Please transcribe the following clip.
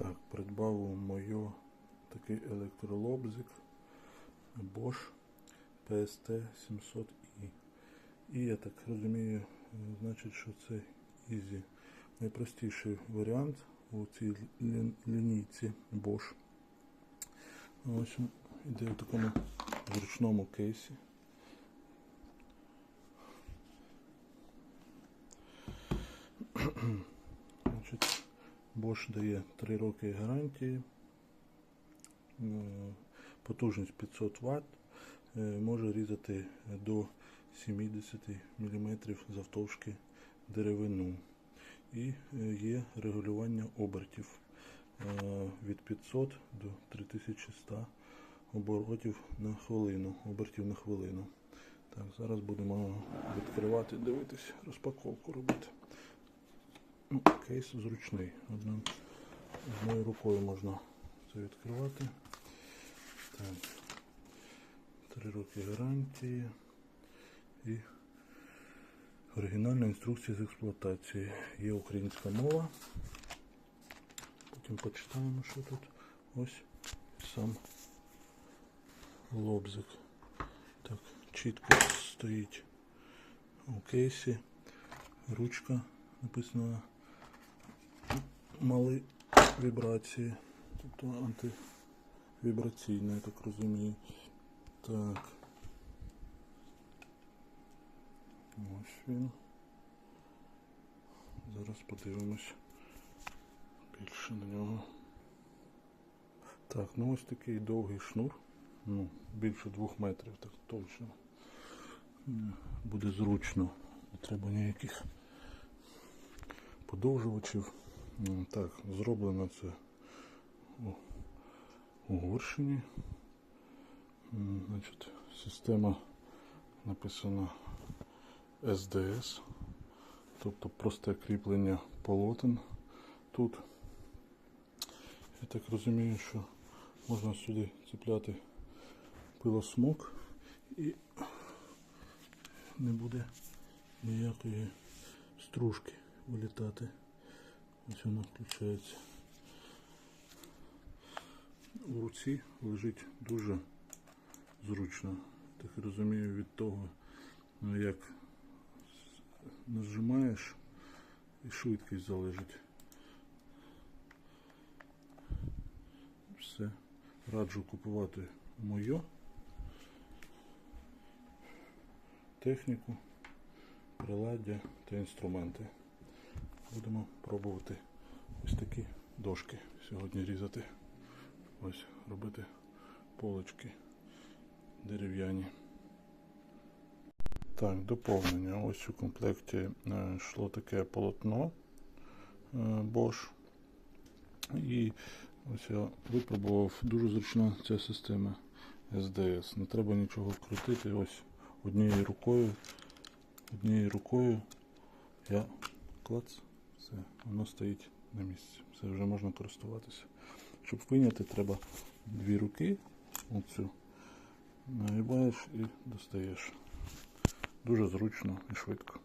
Так, придбав моє такий електролобзик Bosch PST 700i. І я так розумію, значить, що це Easy. Найпростіший варіант у цій лі- лінійці Bosch. Ось іде в такому зручному кейсі. Значить, Bosch дає 3 роки гарантії, е, потужність 500 Вт, е, може різати до 70 мм завтовшки деревину. І е, є регулювання обертів від 500 до 3100 оборотів на хвилину, обертів на хвилину. Так, зараз будемо відкривати, дивитись, розпаковку робити. Ну, кейс зручний. Одним, одною рукою можна це відкривати. Так. Три роки гарантії і оригінальна інструкція з експлуатації. Є українська мова. Потім почитаємо, що тут. Ось сам лобзик. Так, чітко стоїть у кейсі. Ручка написано мали вібрації, тобто антивібраційне, я так розумію. Так. Ось він. Зараз подивимось більше на нього. Так, ну ось такий довгий шнур. Ну, більше двох метрів, так точно. Буде зручно. Не треба ніяких подовжувачів. Так, зроблено це у Угорщині. Значить, система написана SDS, тобто просте кріплення полотен тут. Я так розумію, що можна сюди цепляти пилосмок і не буде ніякої стружки вилітати. Ось воно включається. У руці лежить дуже зручно. Так розумію від того, як нажимаєш і швидкість залежить. Все. Раджу купувати моє техніку, приладдя та інструменти. Будемо пробувати ось такі дошки сьогодні різати. Ось робити полочки дерев'яні. Так, доповнення. Ось у комплекті е, йшло таке полотно е, Bosch. І ось я випробував дуже зручна ця система SDS. Не треба нічого крутити. Ось однією рукою. Однією рукою я клац, все, воно стоїть на місці. Все вже можна користуватися. Щоб виняти, треба дві руки. Оцю. Нагибаєш і достаєш. Дуже зручно і швидко.